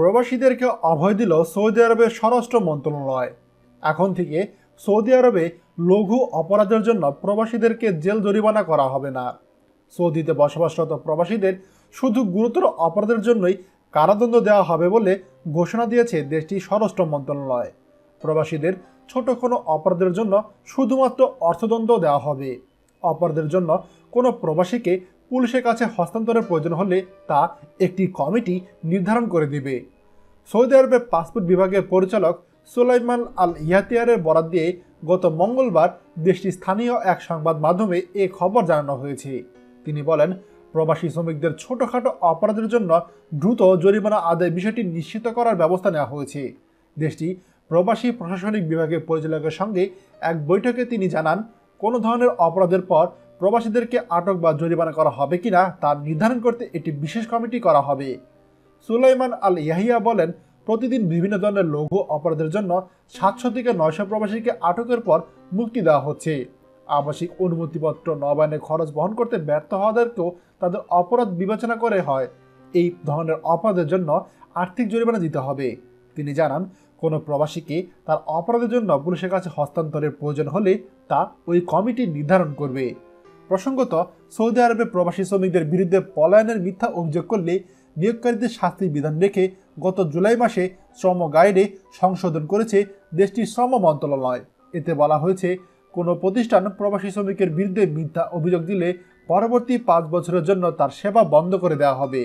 প্রবাসীদেরকে অভয় দিল সৌদি আরবের স্বরাষ্ট্র মন্ত্রণালয়। এখন থেকে সৌদি আরবে লঘু অপরাধের জন্য প্রবাসীদেরকে জেল জরিমানা করা হবে না। সৌদিতে বসবাসরত প্রবাসীদের শুধু গুরুতর অপরাধের জন্যই কারাদণ্ড দেওয়া হবে বলে ঘোষণা দিয়েছে দেশটির স্বরাষ্ট্র মন্ত্রণালয়। প্রবাসীদের ছোট কোনো অপরাধের জন্য শুধুমাত্র অর্থদণ্ড দেওয়া হবে। অপরাধের জন্য কোনো প্রবাসীকে পুলিশের কাছে হস্তান্তরের প্রয়োজন হলে তা একটি কমিটি নির্ধারণ করে দেবে। সৌদি আরবের পাসপোর্ট বিভাগের পরিচালক সুলাইমান আল ইয়াতিয়ারের বরাদ দিয়ে গত মঙ্গলবার দেশটির স্থানীয় এক সংবাদ মাধ্যমে এ খবর জানানো হয়েছে। তিনি বলেন, প্রবাসী শ্রমিকদের ছোটখাটো অপরাধের জন্য দ্রুত জরিমানা আদায় বিষয়টি নিশ্চিত করার ব্যবস্থা নেওয়া হয়েছে। দেশটি প্রবাসী প্রশাসনিক বিভাগের পরিচালকের সঙ্গে এক বৈঠকে তিনি জানান, কোনো ধরনের অপরাধের পর প্রবাসীদেরকে আটক বা জরিমানা করা হবে কিনা তা নির্ধারণ করতে একটি বিশেষ কমিটি করা হবে। সুলাইমান আল ইয়াহিয়া বলেন, প্রতিদিন বিভিন্ন ধরনের লঘু অপরাধের জন্য সাতশো থেকে নয়শো প্রবাসীকে আটকের পর মুক্তি দেওয়া হচ্ছে। আবাসিক অনুমতিপত্র নবায়নের খরচ বহন করতে ব্যর্থ হওয়াদেরকেও তাদের অপরাধ বিবেচনা করে হয়। এই ধরনের অপরাধের জন্য আর্থিক জরিমানা দিতে হবে। তিনি জানান, কোনো প্রবাসীকে তার অপরাধের জন্য পুলিশের কাছে হস্তান্তরের প্রয়োজন হলে তা ওই কমিটি নির্ধারণ করবে। প্রসঙ্গত, সৌদি আরবে প্রবাসী শ্রমিকদের বিরুদ্ধে পলায়নের মিথ্যা অভিযোগ করলে নিয়োগকারীদের শাস্তির বিধান রেখে গত জুলাই মাসে শ্রম গাইডে সংশোধন করেছে দেশটির শ্রম মন্ত্রণালয়। এতে বলা হয়েছে, কোনো প্রতিষ্ঠান প্রবাসী শ্রমিকের বিরুদ্ধে মিথ্যা অভিযোগ দিলে পরবর্তী পাঁচ বছরের জন্য তার সেবা বন্ধ করে দেওয়া হবে।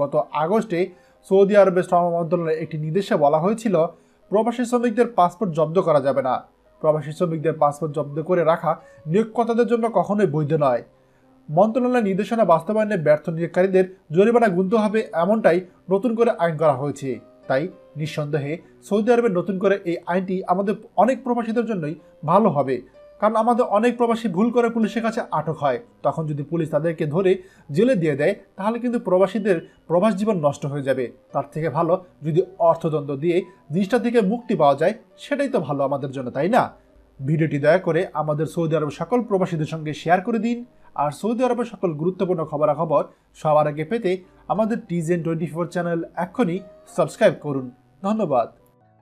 গত আগস্টে সৌদি আরবের শ্রম মন্ত্রণালয়ের একটি নির্দেশে বলা হয়েছিল, প্রবাসী শ্রমিকদের পাসপোর্ট জব্দ করা যাবে না। প্রবাসী শ্রমিকদের পাসপোর্ট জব্দ করে রাখা নিয়োগকর্তাদের জন্য কখনোই বৈধ নয়। মন্ত্রণালয়ের নির্দেশনা বাস্তবায়নে ব্যর্থ নিয়োগকারীদের জরিমানা গুনতে হবে এমনটাই নতুন করে আইন করা হয়েছে। তাই নিঃসন্দেহে সৌদি আরবের নতুন করে এই আইনটি আমাদের অনেক প্রবাসীদের জন্যই ভালো হবে। কারণ আমাদের অনেক প্রবাসী ভুল করে পুলিশের কাছে আটক হয়। তখন যদি পুলিশ তাদেরকে ধরে জেলে দিয়ে দেয়, তাহলে কিন্তু প্রবাসীদের প্রবাস জীবন নষ্ট হয়ে যাবে। তার থেকে ভালো যদি অর্থদণ্ড দিয়ে জিনিসটা থেকে মুক্তি পাওয়া যায়, সেটাই তো ভালো আমাদের জন্য, তাই না? ভিডিওটি দয়া করে আমাদের সৌদি আরবের সকল প্রবাসীদের সঙ্গে শেয়ার করে দিন। আর সৌদি আরবের সকল গুরুত্বপূর্ণ খবরাখবর সবার আগে পেতে আমাদের টিজেন টোয়েন্টি ফোর চ্যানেল এক্ষুনি সাবস্ক্রাইব করুন। ধন্যবাদ।